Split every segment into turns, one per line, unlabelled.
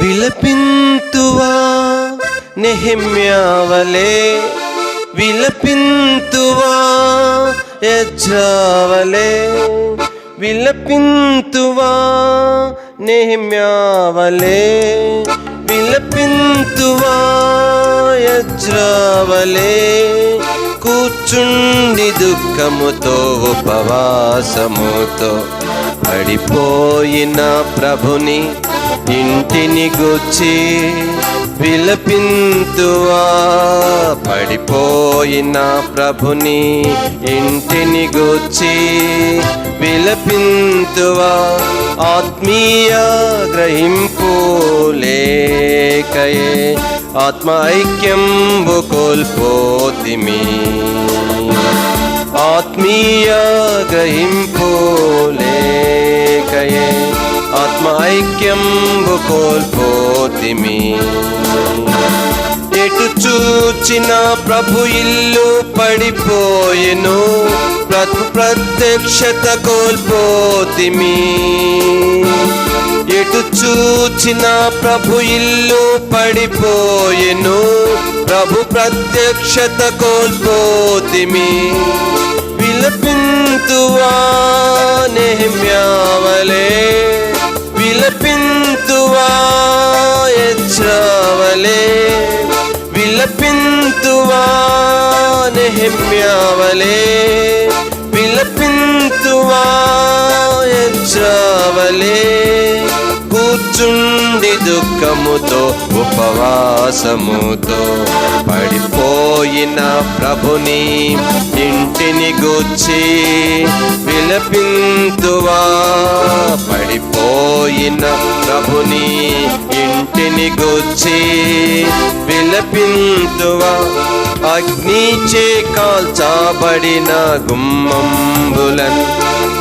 విలపింతువా నెహిమ్యావలే విలపింతువా యజ్రావలే విలపింతువా నెహిమ్యావలే విలపింతువా యజ్రావలే కూర్చుండి దుఃఖముతో ఉపవాసముతో పడిపోయిన ప్రభుని ఇంటిని గుచ్చి విలపింతువా పడిపోయిన ప్రభుని ఇంటిని గుచ్చి విలపింతువా ఆత్మీయ గ్రహింపు లేకయే ఆత్మ ఐక్యంబు కోల్పోతిమి ఆత్మీయ గ్రహింపు లేకయే ఆత్మ ఐక్యంబు కోల్పోతిమి ఎటు చూచిన ప్రభు ఇల్లు పడిపోయెను ప్రభు ప్రత్యక్షత కోల్పోతిమి ఎటు చూచిన ప్రభు ఇల్లు పడిపోయెను ప్రభు ప్రత్యక్షత కోల్పోతిమి విలపింతువా నెహమ్యావలే విలపింతువా యజ్రావలే విలపింతువా నెహమ్యావలే విలపింతువా యజ్రావలే కూర్చుండి దుఃఖముతో ఉపవాసముతో పడిపోయిన ప్రభుని ఇంటిని గుచ్చి విలపింతువా పడిపోయిన ప్రభుని ఇంటిని గుచ్చి విలపింతువా. అగ్నిచే కాల్చబడిన గుమ్మంబులన్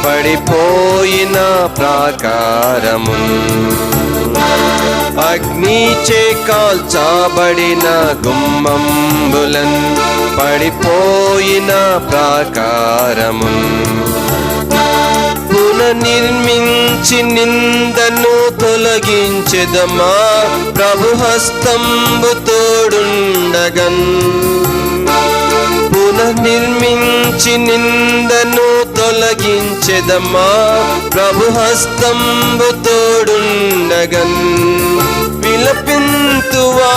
పడిపోయిన ప్రాకారము అగ్నిచే కాల్చబడిన గుమ్మంబులన్ పడిపోయిన ప్రాకారము నిర్మించి నిందను తొలగించెదమా? ప్రభు హస్తంబు తోడుండగన్. పునర్నిర్మించి నిందను తొలగించెదమా? ప్రభు హస్తంబు తోడుండగన్. విలపింతువా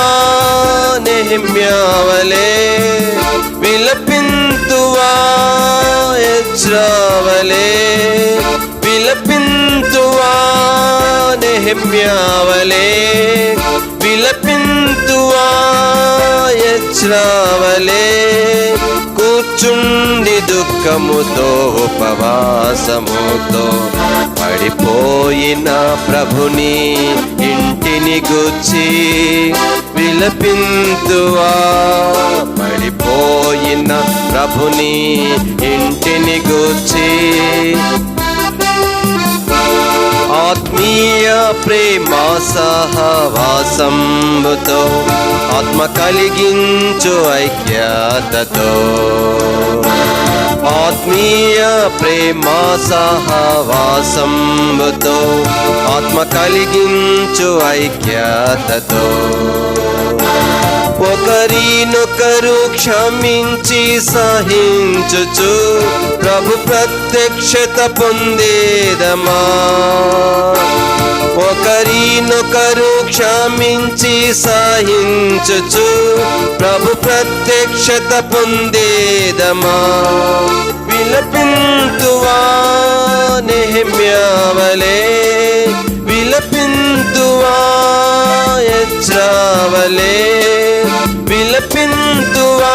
నెహమ్యావలే. విలపింతువా యజ్రావలే నెహమ్యావలే విలపింతువాయశ్రావలే కూర్చుండి దుఃఖముతో ఉపవాసముతో పడిపోయిన ప్రభుని ఇంటిని గుచ్చి విలపింతువా పడిపోయిన ప్రభుని ఇంటిని గుచ్చి ఆత్మీయ ప్రేమ సహవాసంబుతో ఆత్మ కలిగించు ఐక్యతతో. ఆత్మీయ ప్రేమ సహవాసంబుతో ఆత్మ కలిగించు ఐక్యతతో. ఒకరినొకరు క్షమించి సహించుచు. ప్రభు ప్రత్యక్షత పొందేదమా? ఒకరినొకరు క్షమించి సహించుచు. ప్రభు ప్రత్యక్షత పొందేదమా? విలపింతువా నెహమ్యావలే విలపింతువా యజ్రావలే విలపింతువా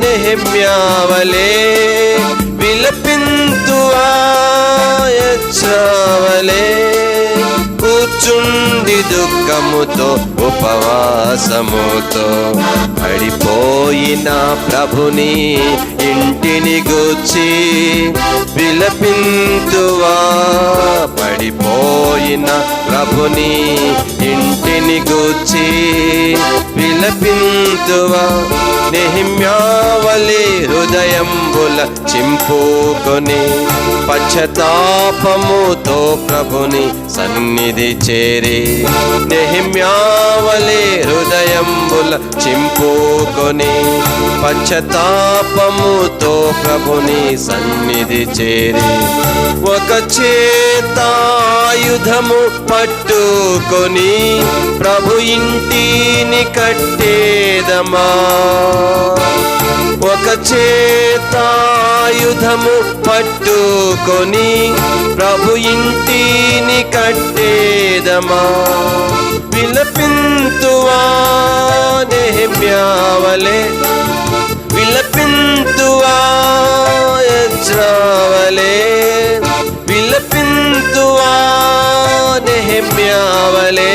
నెహమ్యావలే విలపింతువా యజ్రావలే. కూర్చుండి దుఃఖముతో ఉపవాసముతో పడిపోయిన ప్రభుని ఇంటిని గుచ్చి విలపింతువా పడిపోయిన ప్రభుని విలపింతువా నెహిమ్యావలి హృదయంబుల చింపుకొని పశ్చతాపముతో ప్రభుని సన్నిధి చేరి నెహిమ్యావలే హృదయంబుల చింపుకొని పశ్చతాపముతో ప్రభుని సన్నిధి చేరి ఒక చేతాయుధము పట్టుకొని ప్రభు ఇంటిని కట్టేదమా? ఒక చేతాయుధము పట్టుకొని ప్రభు ఇంటిని కట్టేదమా? విలపింతువానే మ్యావలే. విలపింతువా విలపింతువానే మ్యావలే.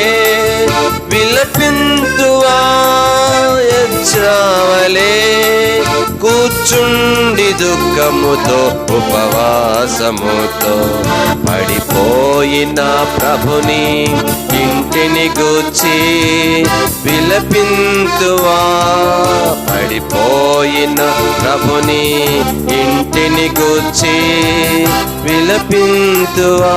విలపింతువా వలే కూర్చుండి దుఃఖముతో ఉపవాసముతో. పడిపోయిన ప్రభుని ఇంటిని గూర్చి విలపింతువా? పడిపోయిన ప్రభుని ఇంటిని గూర్చి విలపింతువా?